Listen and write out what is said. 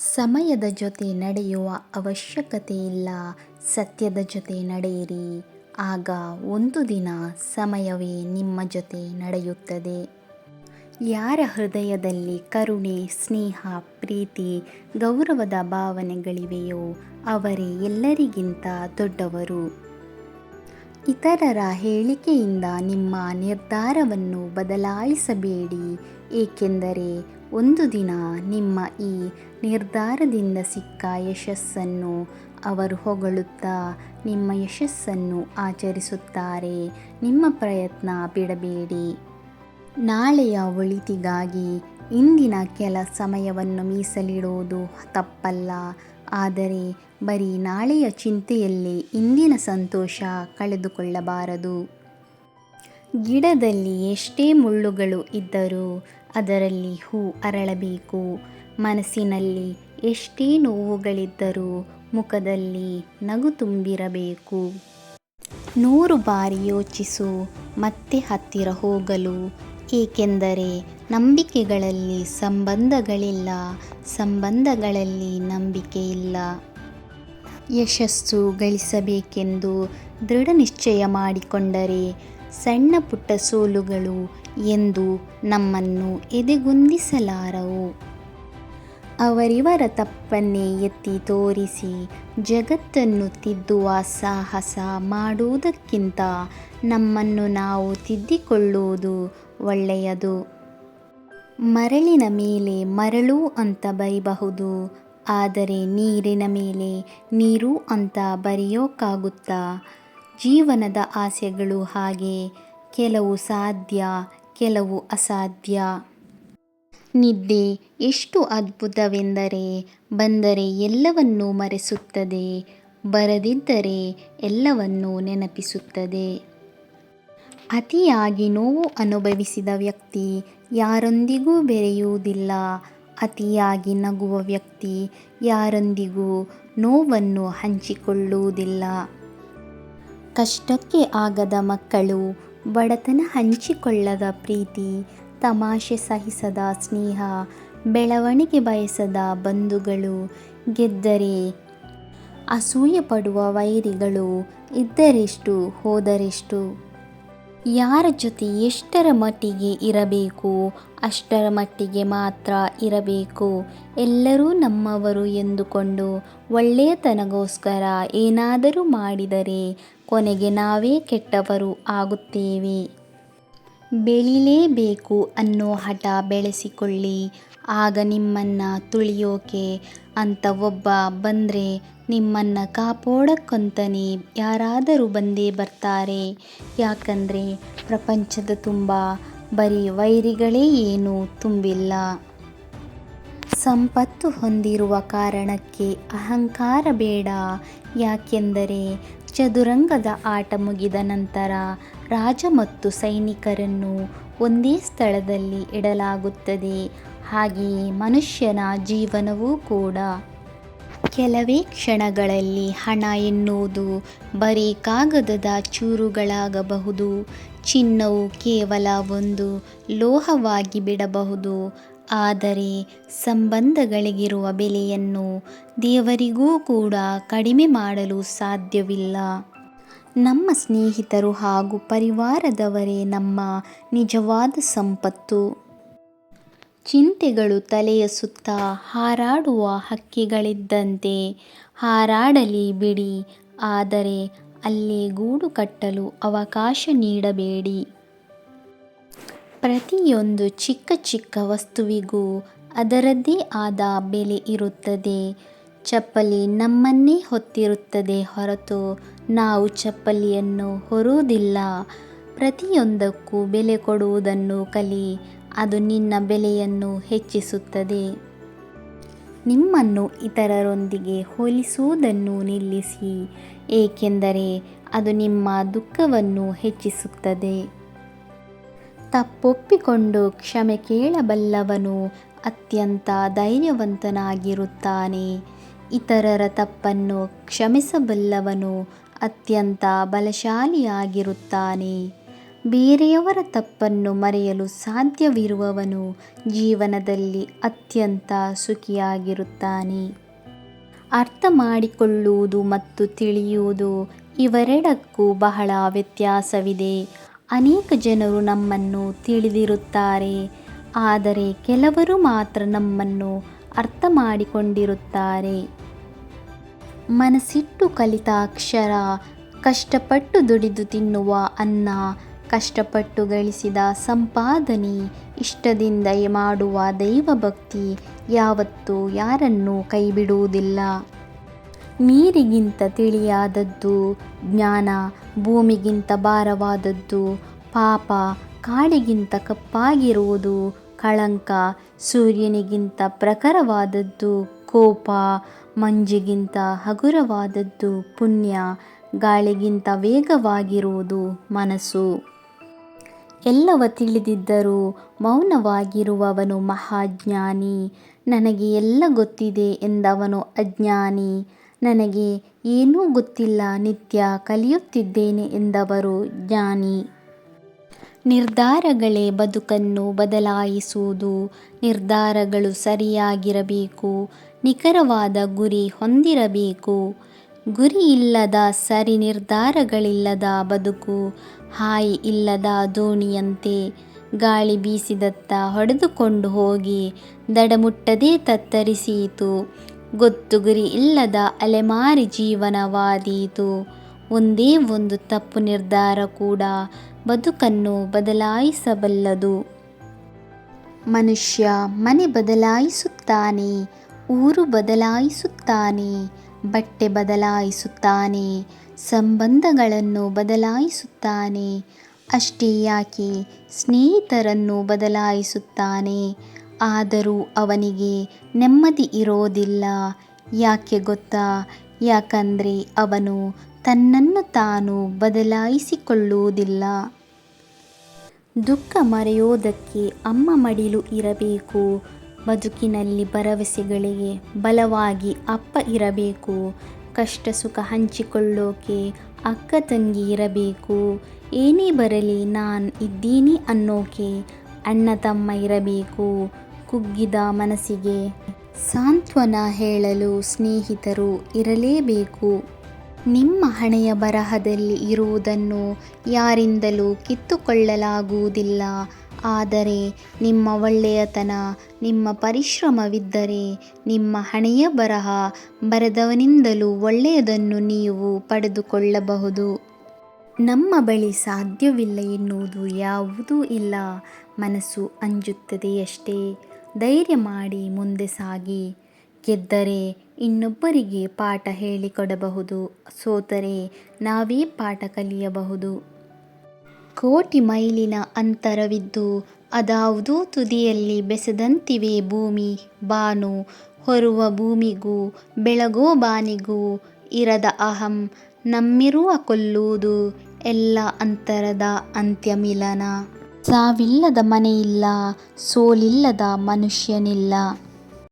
ಸಮಯದ ಜೊತೆ ನಡೆಯುವ ಅವಶ್ಯಕತೆ ಇಲ್ಲ ಸತ್ಯದ ಜೊತೆ ನಡೆಯಿರಿ. ಆಗ ಒಂದು ದಿನ ಸಮಯವೇ ನಿಮ್ಮ ಜೊತೆ ನಡೆಯುತ್ತದೆ. ಯಾರ ಹೃದಯದಲ್ಲಿ ಕರುಣೆ, ಸ್ನೇಹ, ಪ್ರೀತಿ, ಗೌರವದ ಭಾವನೆಗಳಿವೆಯೋ ಅವರೇ ಎಲ್ಲರಿಗಿಂತ ದೊಡ್ಡವರು. ಇತರರ ಹೇಳಿಕೆಯಿಂದ ನಿಮ್ಮ ನಿರ್ಧಾರವನ್ನು ಬದಲಾಯಿಸಬೇಡಿ. ಏಕೆಂದರೆ ಒಂದು ದಿನ ನಿಮ್ಮ ಈ ನಿರ್ಧಾರದಿಂದ ಸಿಕ್ಕ ಯಶಸ್ಸನ್ನು ಅವರು ಹೊಗಳುತ್ತಾ ನಿಮ್ಮ ಯಶಸ್ಸನ್ನು ಆಚರಿಸುತ್ತಾರೆ. ನಿಮ್ಮ ಪ್ರಯತ್ನ ಬಿಡಬೇಡಿ. ನಾಳೆಯ ಒಳಿತಿಗಾಗಿ ಇಂದಿನ ಕೆಲ ಸಮಯವನ್ನು ಮೀಸಲಿಡುವುದು ತಪ್ಪಲ್ಲ. ಆದರೆ ಬರೀ ನಾಳೆಯ ಚಿಂತೆಯಲ್ಲಿ ಇಂದಿನ ಸಂತೋಷ ಕಳೆದುಕೊಳ್ಳಬಾರದು. ಗಿಡದಲ್ಲಿ ಎಷ್ಟೇ ಮುಳ್ಳುಗಳು ಇದ್ದರೂ ಅದರಲ್ಲಿ ಹೂ ಅರಳಬೇಕು. ಮನಸ್ಸಿನಲ್ಲಿ ಎಷ್ಟೇ ನೋವುಗಳಿದ್ದರೂ ಮುಖದಲ್ಲಿ ನಗು ತುಂಬಿರಬೇಕು. ನೂರು ಬಾರಿ ಯೋಚಿಸು, ಮತ್ತೆ ಹತ್ತಿರ ಹೋಗಲು. ಏಕೆಂದರೆ ನಂಬಿಕೆಗಳಲ್ಲಿ ಸಂಬಂಧಗಳಿಲ್ಲ, ಸಂಬಂಧಗಳಲ್ಲಿ ನಂಬಿಕೆ ಇಲ್ಲ. ಯಶಸ್ಸು ಗಳಿಸಬೇಕೆಂದು ದೃಢ ನಿಶ್ಚಯ ಮಾಡಿಕೊಂಡರೆ ಸಣ್ಣ ಪುಟ್ಟ ಸೋಲುಗಳು ಎಂದು ನಮ್ಮನ್ನು ಎದೆಗುಂದಿಸಲಾರವು. ಅವರಿವರ ತಪ್ಪನ್ನೇ ಎತ್ತಿ ತೋರಿಸಿ ಜಗತ್ತನ್ನು ತಿದ್ದುವ ಸಾಹಸ ಮಾಡುವುದಕ್ಕಿಂತ ನಮ್ಮನ್ನು ನಾವು ತಿದ್ದಿಕೊಳ್ಳುವುದು ಒಳ್ಳೆಯದು. ಮರಳಿನ ಮೇಲೆ ಮರಳು ಅಂತ ಬರಿಬಹುದು, ಆದರೆ ನೀರಿನ ಮೇಲೆ ನೀರು ಅಂತ ಬರೆಯೋಕ್ಕಾಗುತ್ತಾ ಜೀವನದ ಆಸೆಗಳು ಹಾಗೆ. ಕೆಲವು ಸಾಧ್ಯ, ಕೆಲವು ಅಸಾಧ್ಯ. ನಿದ್ದೆ ಎಷ್ಟು ಅದ್ಭುತವೆಂದರೆ, ಬಂದರೆ ಎಲ್ಲವನ್ನೂ ಮರೆಸುತ್ತದೆ, ಬರದಿದ್ದರೆ ಎಲ್ಲವನ್ನೂ ನೆನಪಿಸುತ್ತದೆ. ಅತಿಯಾಗಿ ನೋವು ಅನುಭವಿಸಿದ ವ್ಯಕ್ತಿ ಯಾರೊಂದಿಗೂ ಬೆರೆಯುವುದಿಲ್ಲ. ಅತಿಯಾಗಿ ನಗುವ ವ್ಯಕ್ತಿ ಯಾರೊಂದಿಗೂ ನೋವನ್ನು ಹಂಚಿಕೊಳ್ಳುವುದಿಲ್ಲ. ಕಷ್ಟಕ್ಕೆ ಆಗದ ಮಕ್ಕಳು, ಬಡತನ ಹಂಚಿಕೊಳ್ಳದ ಪ್ರೀತಿ, ತಮಾಷೆ ಸಹಿಸದ ಸ್ನೇಹ, ಬೆಳವಣಿಗೆ ಬಯಸದ ಬಂಧುಗಳು, ಗೆದ್ದರೆ ಅಸೂಯೆ ಪಡುವ ವೈರಿಗಳು ಇದ್ದರೆಷ್ಟು ಹೋದರೆಷ್ಟು. ಯಾರ ಜೊತೆ ಎಷ್ಟರ ಮಟ್ಟಿಗೆ ಇರಬೇಕು, ಅಷ್ಟರ ಮಟ್ಟಿಗೆ ಮಾತ್ರ ಇರಬೇಕು. ಎಲ್ಲರೂ ನಮ್ಮವರು ಎಂದುಕೊಂಡು ಒಳ್ಳೆಯತನಗೋಸ್ಕರ ಏನಾದರೂ ಮಾಡಿದರೆ ಕೊನೆಗೆ ನಾವೇ ಕೆಟ್ಟವರು ಆಗುತ್ತೇವೆ. ಬೆಳಿಲೇಬೇಕು ಅನ್ನೋ ಹಠ ಬೆಳೆಸಿಕೊಳ್ಳಿ. ಆಗ ನಿಮ್ಮನ್ನು ತುಳಿಯೋಕೆ ಅಂತ ಒಬ್ಬ ಬಂದರೆ ನಿಮ್ಮನ್ನು ಕಾಪಾಡೋಕ್ಕಂತನೇ ಯಾರಾದರೂ ಬಂದೇ ಬರ್ತಾರೆ. ಯಾಕಂದರೆ ಪ್ರಪಂಚದ ತುಂಬ ಬರೀ ವೈರಿಗಳೇ ಏನೂ ತುಂಬಿಲ್ಲ. ಸಂಪತ್ತು ಹೊಂದಿರುವ ಕಾರಣಕ್ಕೆ ಅಹಂಕಾರ ಬೇಡ. ಯಾಕೆಂದರೆ ಚದುರಂಗದ ಆಟ ಮುಗಿದ ನಂತರ ರಾಜ ಮತ್ತು ಸೈನಿಕರನ್ನು ಒಂದೇ ಸ್ಥಳದಲ್ಲಿ ಇಡಲಾಗುತ್ತದೆ. ಹಾಗೆಯೇ ಮನುಷ್ಯನ ಜೀವನವೂ ಕೂಡ. ಕೆಲವೇ ಕ್ಷಣಗಳಲ್ಲಿ ಹಣ ಎನ್ನುವುದು ಬರೀ ಕಾಗದದ ಚೂರುಗಳಾಗಬಹುದು. ಚಿನ್ನವು ಕೇವಲ ಒಂದು ಲೋಹವಾಗಿ ಬಿಡಬಹುದು. ಆದರೆ ಸಂಬಂಧಗಳಿಗಿರುವ ಬೆಲೆಯನ್ನು ದೇವರಿಗೂ ಕೂಡ ಕಡಿಮೆ ಮಾಡಲು ಸಾಧ್ಯವಿಲ್ಲ. ನಮ್ಮ ಸ್ನೇಹಿತರು ಹಾಗೂ ಪರಿವಾರದವರೇ ನಮ್ಮ ನಿಜವಾದ ಸಂಪತ್ತು. ಚಿಂತೆಗಳು ತಲೆಯ ಸುತ್ತ ಹಾರಾಡುವ ಹಕ್ಕಿಗಳಿದ್ದಂತೆ. ಹಾರಾಡಲಿ ಬಿಡಿ, ಆದರೆ ಅಲ್ಲೇ ಗೂಡು ಕಟ್ಟಲು ಅವಕಾಶ ನೀಡಬೇಡಿ. ಪ್ರತಿಯೊಂದು ಚಿಕ್ಕ ಚಿಕ್ಕ ವಸ್ತುವಿಗೂ ಅದರದ್ದೇ ಆದ ಬೆಲೆ ಇರುತ್ತದೆ. ಚಪ್ಪಲಿ ನಮ್ಮನ್ನೇ ಹೊತ್ತಿರುತ್ತದೆ ಹೊರತು ನಾವು ಚಪ್ಪಲಿಯನ್ನು ಹೊರುವುದಿಲ್ಲ. ಪ್ರತಿಯೊಂದಕ್ಕೂ ಬೆಲೆ ಕೊಡುವುದನ್ನು ಕಲಿ ಅದು ನಿನ್ನ ಬೆಲೆಯನ್ನು ಹೆಚ್ಚಿಸುತ್ತದೆ. ನಿಮ್ಮನ್ನು ಇತರರೊಂದಿಗೆ ಹೋಲಿಸುವುದನ್ನು ನಿಲ್ಲಿಸಿ, ಏಕೆಂದರೆ ಅದು ನಿಮ್ಮ ದುಃಖವನ್ನು ಹೆಚ್ಚಿಸುತ್ತದೆ. ತಪ್ಪೊಪ್ಪಿಕೊಂಡು ಕ್ಷಮೆ ಕೇಳಬಲ್ಲವನು ಅತ್ಯಂತ ಧೈರ್ಯವಂತನಾಗಿರುತ್ತಾನೆ. ಇತರರ ತಪ್ಪನ್ನು ಕ್ಷಮಿಸಬಲ್ಲವನು ಅತ್ಯಂತ ಬಲಶಾಲಿಯಾಗಿರುತ್ತಾನೆ. ಬೇರೆಯವರ ತಪ್ಪನ್ನು ಮರೆಯಲು ಸಾಧ್ಯವಿರುವವನು ಜೀವನದಲ್ಲಿ ಅತ್ಯಂತ ಸುಖಿಯಾಗಿರುತ್ತಾನೆ. ಅರ್ಥ ಮಾಡಿಕೊಳ್ಳುವುದು ಮತ್ತು ತಿಳಿಯುವುದು ಇವೆರಡಕ್ಕೂ ಬಹಳ ವ್ಯತ್ಯಾಸವಿದೆ. ಅನೇಕ ಜನರು ನಮ್ಮನ್ನು ತಿಳಿದಿರುತ್ತಾರೆ, ಆದರೆ ಕೆಲವರು ಮಾತ್ರ ನಮ್ಮನ್ನು ಅರ್ಥ ಮಾಡಿಕೊಂಡಿರುತ್ತಾರೆ. ಮನಸ್ಸಿಟ್ಟು ಕಲಿತ ಅಕ್ಷರ ಕಷ್ಟಪಟ್ಟು ದುಡಿದು ತಿನ್ನುವ ಅನ್ನ ಕಷ್ಟಪಟ್ಟು ಗಳಿಸಿದ ಸಂಪಾದನೆ, ಇಷ್ಟದಿಂದ ಮಾಡುವ ದೈವಭಕ್ತಿ ಯಾವತ್ತೂ ಯಾರನ್ನೂ ಕೈಬಿಡುವುದಿಲ್ಲ. ನೀರಿಗಿಂತ ತಿಳಿಯಾದದ್ದು ಜ್ಞಾನ, ಭೂಮಿಗಿಂತ ಭಾರವಾದದ್ದು ಪಾಪ, ಕಾಳಿಗಿಂತ ಕಪ್ಪಾಗಿರುವುದು ಕಳಂಕ, ಸೂರ್ಯನಿಗಿಂತ ಪ್ರಖರವಾದದ್ದು ಕೋಪ, ಮಂಜಿಗಿಂತ ಹಗುರವಾದದ್ದು ಪುಣ್ಯ, ಗಾಳಿಗಿಂತ ವೇಗವಾಗಿರುವುದು ಮನಸ್ಸು. ಎಲ್ಲವ ತಿಳಿದಿದ್ದರೂ ಮೌನವಾಗಿರುವವನು ಮಹಾಜ್ಞಾನಿ. ನನಗೆ ಎಲ್ಲ ಗೊತ್ತಿದೆ ಎಂದವನು ಅಜ್ಞಾನಿ. ನನಗೆ ಏನೂ ಗೊತ್ತಿಲ್ಲ, ನಿತ್ಯ ಕಲಿಯುತ್ತಿದ್ದೇನೆ ಎಂದವರು ಜ್ಞಾನಿ. ನಿರ್ಧಾರಗಳೇ ಬದುಕನ್ನು ಬದಲಾಯಿಸುವುದು. ನಿರ್ಧಾರಗಳು ಸರಿಯಾಗಿರಬೇಕು, ನಿಖರವಾದ ಗುರಿ ಹೊಂದಿರಬೇಕು. ಗುರಿ ಇಲ್ಲದ ಸರಿ ನಿರ್ಧಾರಗಳಿಲ್ಲದ ಬದುಕು, ಹಾಯಿ ಇಲ್ಲದ ದೋಣಿಯಂತೆ ಗಾಳಿ ಬೀಸಿದತ್ತ ಹೊಡೆದುಕೊಂಡು ಹೋಗಿ ದಡಮುಟ್ಟದೇ ತತ್ತರಿಸಿತು. ಗೊತ್ತು ಗುರಿ ಇಲ್ಲದ ಅಲೆಮಾರಿ ಜೀವನವಾದೀತು. ಒಂದೇ ಒಂದು ತಪ್ಪು ನಿರ್ಧಾರ ಕೂಡ ಬದುಕನ್ನು ಬದಲಾಯಿಸಬಲ್ಲದು. ಮನುಷ್ಯ ಮನೆ ಬದಲಾಯಿಸುತ್ತಾನೆ, ಊರು ಬದಲಾಯಿಸುತ್ತಾನೆ. ಬಟ್ಟೆ ಬದಲಾಯಿಸುತ್ತಾನೆ, ಸಂಬಂಧಗಳನ್ನು ಬದಲಾಯಿಸುತ್ತಾನೆ, ಅಷ್ಟೇ ಯಾಕೆ ಸ್ನೇಹಿತರನ್ನು ಬದಲಾಯಿಸುತ್ತಾನೆ? ಆದರೂ ಅವನಿಗೆ ನೆಮ್ಮದಿ ಇರೋದಿಲ್ಲ. ಯಾಕೆ ಗೊತ್ತಾ? ಯಾಕಂದರೆ ಅವನು ತನ್ನನ್ನು ತಾನು ಬದಲಾಯಿಸಿಕೊಳ್ಳುವುದಿಲ್ಲ. ದುಃಖ ಮರೆಯೋದಕ್ಕೆ ಅಮ್ಮ ಮಡಿಲು ಇರಬೇಕು. ಬದುಕಿನಲ್ಲಿ ಭರವಸೆಗಳಿಗೆ ಬಲವಾಗಿ ಅಪ್ಪ ಇರಬೇಕು. ಕಷ್ಟ ಸುಖ ಹಂಚಿಕೊಳ್ಳೋಕೆ ಅಕ್ಕ ತಂಗಿ ಇರಬೇಕು. ಏನೇ ಬರಲಿ ನಾನು ಇದ್ದೀನಿ ಅನ್ನೋಕೆ ಅಣ್ಣ ತಮ್ಮ ಇರಬೇಕು. ಕುಗ್ಗಿದ ಮನಸ್ಸಿಗೆ ಸಾಂತ್ವನ ಹೇಳಲು ಸ್ನೇಹಿತರು ಇರಲೇಬೇಕು. ನಿಮ್ಮ ಹಣೆಯ ಬರಹದಲ್ಲಿ ಇರುವುದನ್ನು ಯಾರಿಂದಲೂ ಕಿತ್ತುಕೊಳ್ಳಲಾಗುವುದಿಲ್ಲ. ಆದರೆ ನಿಮ್ಮ ಒಳ್ಳೆಯತನ, ನಿಮ್ಮ ಪರಿಶ್ರಮವಿದ್ದರೆ ನಿಮ್ಮ ಹಣೆಯ ಬರಹ ಬರೆದವನಿಂದಲೂ ಒಳ್ಳೆಯದನ್ನು ನೀವು ಪಡೆದುಕೊಳ್ಳಬಹುದು. ನಮ್ಮ ಬಳಿ ಸಾಧ್ಯವಿಲ್ಲ ಎನ್ನುವುದು ಯಾವುದೂ ಇಲ್ಲ. ಮನಸ್ಸು ಅಂಜುತ್ತದೆಯಷ್ಟೇ. ಧೈರ್ಯ ಮಾಡಿ ಮುಂದೆ ಸಾಗಿ. ಗೆದ್ದರೆ ಇನ್ನೊಬ್ಬರಿಗೆ ಪಾಠ ಹೇಳಿಕೊಡಬಹುದು. ಸೋತರೆ ನಾವೇ ಪಾಠ ಕಲಿಯಬಹುದು. ಕೋಟಿ ಮೈಲಿನ ಅಂತರವಿದ್ದು, ಅದಾವುದೂ ತುದಿಯಲ್ಲಿ ಬೆಸೆದಂತಿವೆ ಭೂಮಿ, ಬಾನು, ಹೊರುವ ಭೂಮಿಗೂ, ಬೆಳಗೋ ಬಾನಿಗೂ, ಇರದ ಅಹಂ, ನಮ್ಮಿರುವ ಕೊಲ್ಲುವುದು, ಎಲ್ಲ ಅಂತರದ ಅಂತ್ಯಮಿಲನ. ಸಾವಿಲ್ಲದ ಮನೆಯಿಲ್ಲ, ಸೋಲಿಲ್ಲದ ಮನುಷ್ಯನಿಲ್ಲ.